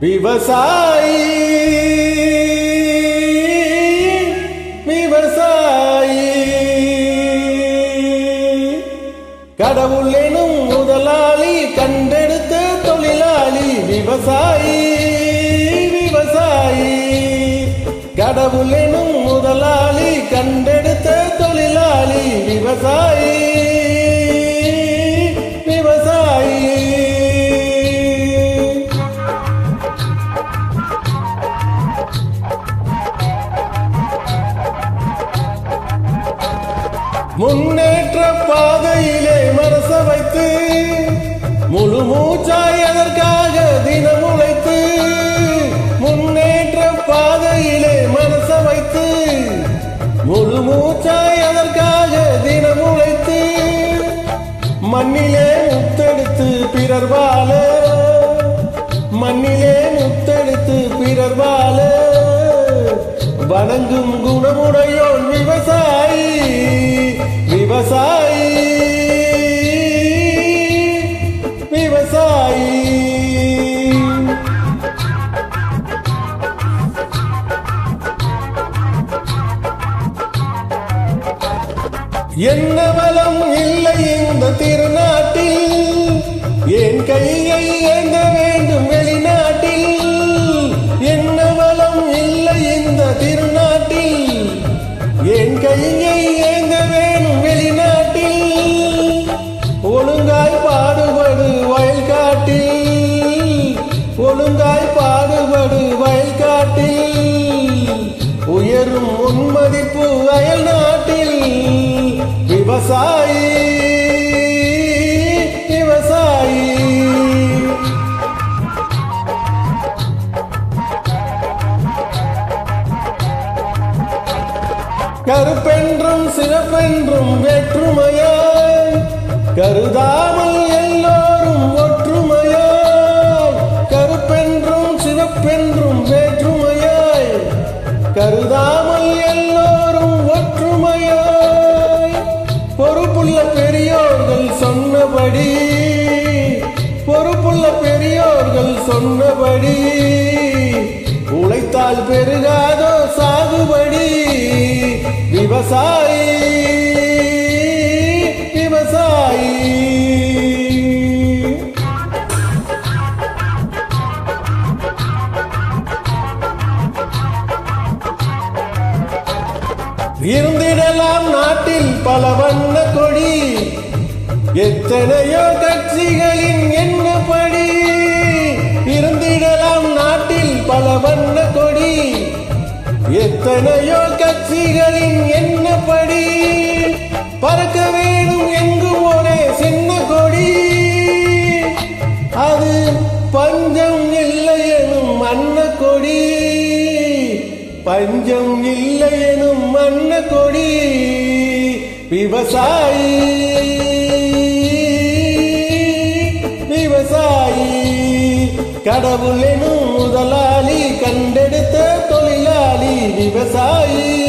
விவசாயி. விவசாயி. கடவுள் எனும் முதலாளி கண்டெடுத்த தொழிலாளி விவசாயி விவசாயி. கடவுள் எனும் முதலாளி கண்டெடுத்த ஒரு மூச்சாய் அதற்காக தினம் உழைத்து மண்ணிலே முத்தெடுத்து பிறர் வாழ. மண்ணிலே முத்தெடுத்து பிறர் வாழ. வணங்கும் குணமுடையோன் விவசாயி விவசாயி என்ன வளம் இல்லை இந்த திருநாட்டில்? என் கையை ஏந்த வேண்டும் வெளிநாட்டில்? என்ன வளம் இல்லை இந்த திருநாட்டில்? என் கையை ஏந்த வேண்டும் வெளிநாட்டில்? ஒழுங்காய் பாடுபடு வயல்காட்டில். ஒழுங்காய் பாடுபடு வயல் கருப்பென்றும் சிறப்பென்றும் வேற்றுமையாய் கருதாமல் எல்லோரும் ஒற்றுமையாய் கருப்பென்றும் சிறப்பென்றும் வேற்றுமையாய் கருதாமல் எல்லோரும் ஒற்றுமையாய் பொறுப்புள்ள பெரியோர்கள் சொன்னபடி பொறுப்புள்ள பெரியோர்கள் சொன்னபடி உழைத்தால் பெருகாதோ சாகுபடி. விவசாயி விவசாயி. இருந்திடலாம் நாட்டில் பல வண்ண கொடி எத்தனையோ கட்சிகளின் என்னப்படி இருந்திடலாம் நாட்டில் பல வண்ண கொடி எத்தனையோ கட்சிகளின் என்னப்படி பறக்க வேண்டும் எங்கும் ஒரே சின்ன கொடி. அது பஞ்சம் இல்லை எனும் அன்ன கொடி. பஞ்சம் இல்லை எனும் அன்ன கொடி. விவசாயி. விவசாயி. கடவுள் எனும் முதலாளி கண்டே दिवसाई